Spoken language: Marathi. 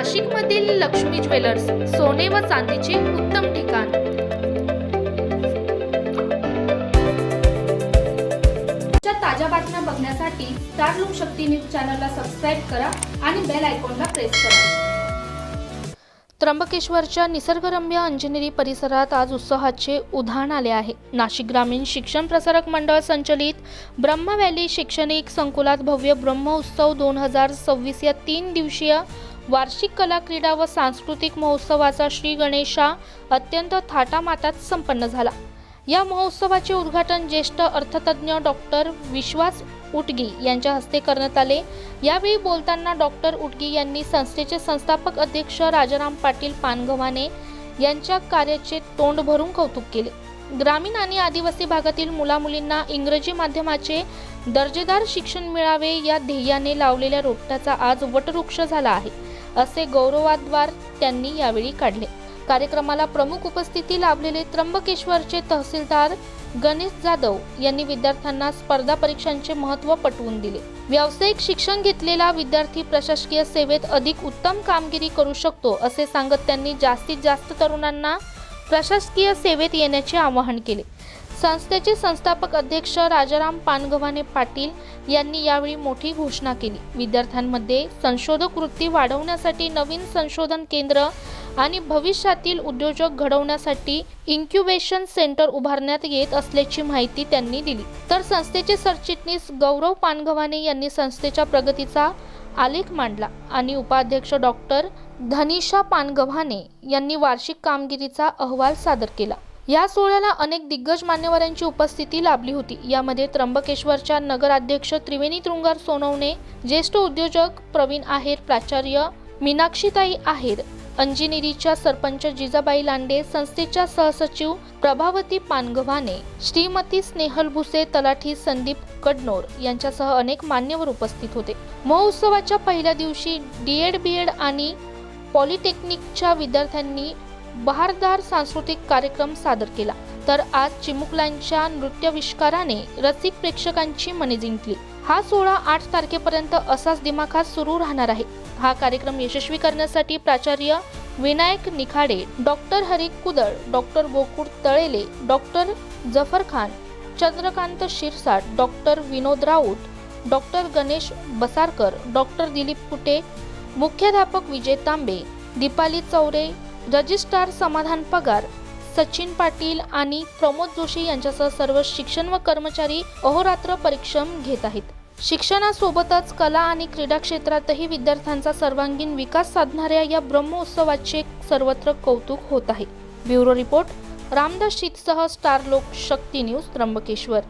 नाशिकमधील लक्ष्मी ज्वेलर्स सोने व चांदीचे उत्तम ठिकाण. ताज्या बातम्या बघण्यासाठी स्टार लोक शक्ती न्यूज चॅनलला सबस्क्राईब करा आणि बेल आयकॉनला प्रेस करा. त्र्यंबकेश्वरच्या निसर्गरम्य अंजनेरी परिसरात आज उत्साहाचे उधाण आले आहे. नाशिक ग्रामीण शिक्षण प्रसारक मंडळ संचलित ब्रह्म व्हॅली शैक्षणिक संकुलात भव्य ब्रह्म उत्सव दोन हजार सव्वीस या तीन दिवसीय वार्षिक कला क्रीडा व सांस्कृतिक महोत्सवाचा श्री गणेशा अत्यंत थाटामाटात संपन्न झाला. या महोत्सवाचे उद्घाटन ज्येष्ठ अर्थतज्ञ डॉक्टर विश्वास उटगी यांच्या हस्ते करण्यात आले. यावेळी बोलताना डॉक्टर उटगी यांनी संस्थेचे संस्थापक अध्यक्ष राजाराम पाटील पानगव्हाणे यांच्या कार्याचे तोंड भरून कौतुक केले. ग्रामीण आणि आदिवासी भागातील मुलामुलींना इंग्रजी माध्यमाचे दर्जेदार शिक्षण मिळावे या ध्येयाने लावलेल्या रोपट्याचा आज वटवृक्ष झाला आहे. असे गौरवाद्वार त्यांनी यावेळी काढले. कार्यक्रमाला प्रमुख उपस्थिती लाभलेले त्र्यंबकेश्वरचे तहसीलदार गणेश जाधव यांनी विद्यार्थ्यांना स्पर्धा परीक्षांचे महत्त्व पटवून दिले. व्यावसायिक शिक्षण घेतलेला विद्यार्थी प्रशासकीय सेवेत अधिक उत्तम कामगिरी करू शकतो असे सांगत त्यांनी जास्तीत जास्त तरुणांना प्रशासकीय सेवेत येण्याचे आवाहन केले. संस्थेचे संस्थापक अध्यक्ष राजाराम पानगव्हाणे पाटील यांनी यावेळी मोठी घोषणा केली. विद्यार्थ्यांमध्ये संशोधक वृत्ती वाढवण्यासाठी नवीन संशोधन केंद्र आणि भविष्यातील उद्योजक घडवण्यासाठी इन्क्युबेशन सेंटर उभारण्यात येत असल्याची माहिती त्यांनी दिली. तर संस्थेचे सरचिटणीस गौरव पानगव्हाणे यांनी संस्थेच्या प्रगतीचा आलेख मांडला आणि उपाध्यक्ष डॉक्टर धनिषा पानगव्हाणे यांनी वार्षिक कामगिरीचा अहवाल सादर केला. या सोहळ्याला अनेक दिग्गज मान्यवरांची उपस्थिती लाभली होती. यामध्ये त्र्यंबकेश्वरच्या नगराध्यक्ष त्रिवेणी तृंगार सोनवणे ज्येष्ठ उद्योजक प्रवीण आहेर प्राचार्य मीनाक्षीताई आहेर अंजिनेरीच्या सरपंच जिजाबाई लांडे संस्थेच्या सहसचिव प्रभावती पानगव्हाणे श्रीमती स्नेहल भुसे तलाठी संदीप कडनोर यांच्यासह अनेक मान्यवर उपस्थित होते. महोत्सवाच्या पहिल्या दिवशी डीएड बीएड आणि पॉलिटेक्निकच्या विद्यार्थ्यांनी बहारदार सांस्कृतिक कार्यक्रम सादर केला. तर आज चिमुकल्यांच्या नृत्याविष्काराने रसिक प्रेक्षकांची मने जिंकली. हा सोहळा आठ तारखेपर्यंत असाच दिमाखात सुरू राहणार आहे. हा कार्यक्रम यशस्वी करण्यासाठी प्राचार्य Vinayak Nikhade doctor Hari Kudal doctor Gokul Talele doctor Jafar Khan Chandrakant Shirsat doctor Vinod Raut doctor Ganesh Basarkar doctor Dilip Kute मुख्याध्यापक विजय तांबे दीपाली चौरे रजिस्ट्रार समाधान पगार सचिन पाटील आणि प्रमोद जोशी यांच्यासह सर्व शिक्षण व कर्मचारी अहोरात्र परिश्रम घेत आहेत. शिक्षणासोबतच कला आणि क्रीडा क्षेत्रातही विद्यार्थ्यांचा सर्वांगीण विकास साधणाऱ्या या ब्रह्मोत्सवाचे सर्वत्र कौतुक होत आहे. ब्युरो रिपोर्ट रामदास शीतसह स्टार लोक शक्ती न्यूज त्र्यंबकेश्वर.